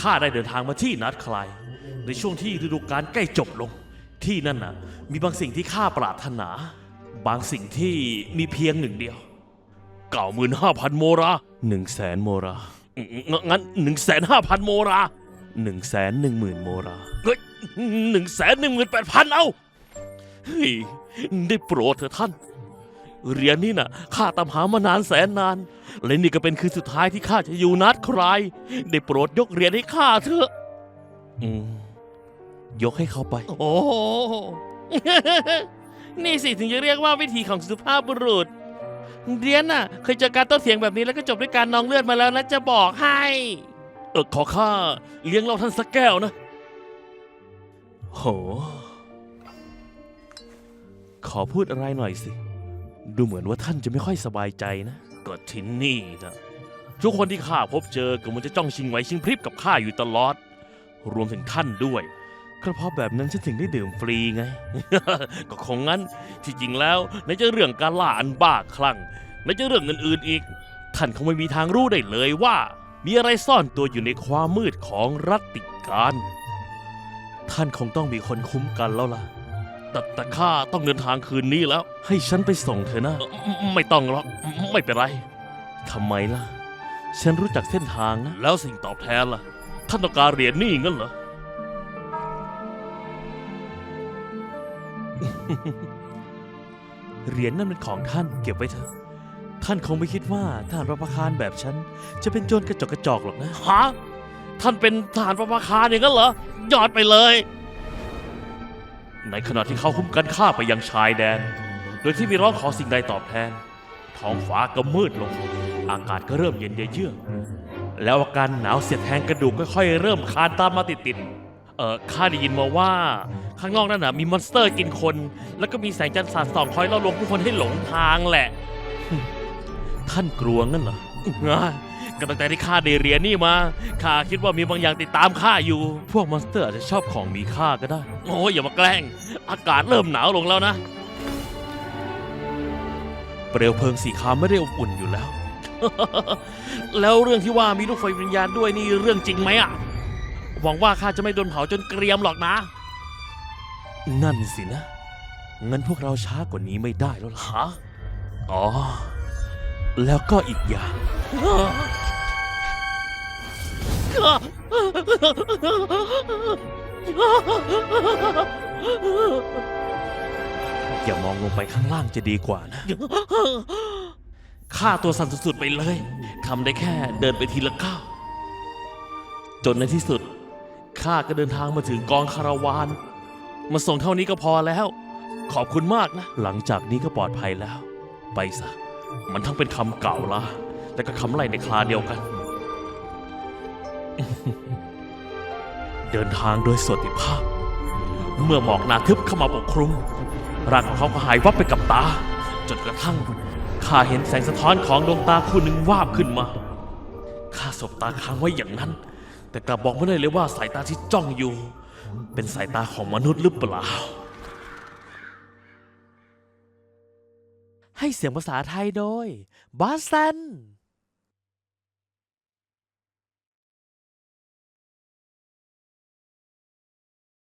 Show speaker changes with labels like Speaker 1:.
Speaker 1: ข้าได้เดินทางมาที่นัดคลาย ในช่วงที่ฤดูกาลใกล้จบลง ที่นั่นน่ะ มีบางสิ่งที่ข้าปรารถนา บางสิ่งที่มีเพียงหนึ่งเดียว เก่าหมื่นห้าพันโมราหนึ่งแสนโมรางั้นงั้นหนึ่งแสนห้าพันโมราหนึ่งแสนหนึ่งหมื่นโมราเฮ้ยหนึ่งแสนหนึ่งหมื่นแปดพันเอาเฮ้ยได้โปรดเถอะท่านเหรียญนี่น่ะข้าตามหามานานแสนนาน และนี่ก็เป็นคืนสุดท้ายที่ข้าจะอยู่นัดใคร ได้โปรดยกเหรียญให้ข้าเถอะ อืม ยกให้เขาไป โอ้โห นี่สิถึงจะเรียกว่าวิธีของสุภาพบุรุษเรียนน่ะ เคยเจอการโต้เถียงแบบนี้แล้วก็จบด้วยการนองเลือดมาแล้วนะจะบอกให้ เออขอข้าเลี้ยงเราท่านสักแก้วนะ โห ขอพูดอะไรหน่อยสิ ดูเหมือนว่าท่านจะไม่ค่อยสบายใจนะ ก็ที่นี่นะทุกคนที่ข้าพบเจอก็มันจะจ้องชิงไหวชิงพริบกับข้าอยู่ตลอด รวมถึงท่านด้วยก็เพราะแบบนั้นฉันถึงได้ดื่มฟรีไง ก็คงงั้นที่จริงแล้วในจะเรื่องการล่าอันบ้าคลั่งในจะเรื่องอื่นๆอีก ท่านคงไม่มีทางรู้ได้เลยว่า มีอะไรซ่อนตัวอยู่ในความมืดของรัตติการ ท่านคงต้องมีคนคุ้มกันแล้วล่ะ แต่แต่ข้าต้องเดินทางคืนนี้แล้ว ให้ฉันไปส่งเธอนะ ไม่ต้องหรอก ไม่เป็นไรทำไมล่ะ ฉันรู้จักเส้นทางนะ แล้วสิ่งตอบแทนล่ะ ท่านต้องการเหรียญนี่งั้นเหรอ เหรียญนั่นเป็นของท่านเก็บไว้เถอะ ท่านคงไม่คิดว่าทหารประภาคารแบบฉัน จะเป็นโจรกระจอกกระจอกหรอกนะ ฮะ ท่านเป็นทหารประภาคารอย่างนั้นเหรอ ยอดไปเลย ในขณะที่เขาคุ้มกันข้าไปยังชายแดน โดยที่ไม่ร้องขอสิ่งใดตอบแทน ท้องฟ้าก็มืดลง อากาศก็เริ่มเย็นเยือกแล้วอาการหนาวเสียดแทงกระดูกค่อยๆเริ่มคานตามมาติดๆเออข้าได้ยินมาว่า ข้างนอกนั่นน่ะมีมอนสเตอร์กินคน แล้วก็มีแสงจันทร์สาดส่องคอยล่อลวงผู้คนให้หลงทางแหละ ท่านกลัวงั้นเหรอ ง่ายก็ตั้งแต่ที่ข้าได้เรียนนี่มาข้าคิดว่ามีบางอย่างติดตามข้าอยู่ พวกมอนสเตอร์อาจจะชอบของมีค่าก็ได้ โอ้ยอย่ามาแกล้ง อากาศเริ่มหนาวลงแล้วนะ เปลวเพลิงสีขาวไม่ได้อบอุ่นอยู่แล้ว แล้วเรื่องที่ว่ามีลูกไฟวิญญาณด้วยนี่เรื่องจริงไหมอะหวังว่าข้าจะไม่โดนเผาจนเกรียมหรอกนะ นั่นสินะ งั้นพวกเราช้ากว่านี้ไม่ได้แล้วล่ะฮะอ๋อ แล้วก็อีกอย่าง อย่ามองลงไปข้างล่างจะดีกว่านะข้าตัวสั่นสุดๆไปเลยทำได้แค่เดินไปทีละก้าวจนในที่สุดข้าก็เดินทางมาถึงกองคาราวานมาส่งเท่านี้ก็พอแล้ว ขอบคุณมากนะ หลังจากนี้ก็ปลอดภัยแล้ว ไปซะ มันทั้งเป็นคำเก่าละแต่ก็คำไล่ในคลาเดียวกัน เดินทางโดยสวัสดิภาพ เมื่อหมอกหนาทึบเข้ามาปกคลุมร่างของเขาก็หายวับไปกับตา จนกระทั่งข้าเห็นแสงสะท้อนของดวงตาคู่หนึ่งวาบขึ้นมาข้าสบตาค้างไว้อย่างนั้น แต่กลับบอกไม่ได้เลยว่าสายตาที่จ้องอยู่ เป็นสายตาของมนุษย์หรือเปล่า ให้เสียงภาษาไทยโดยบาสัน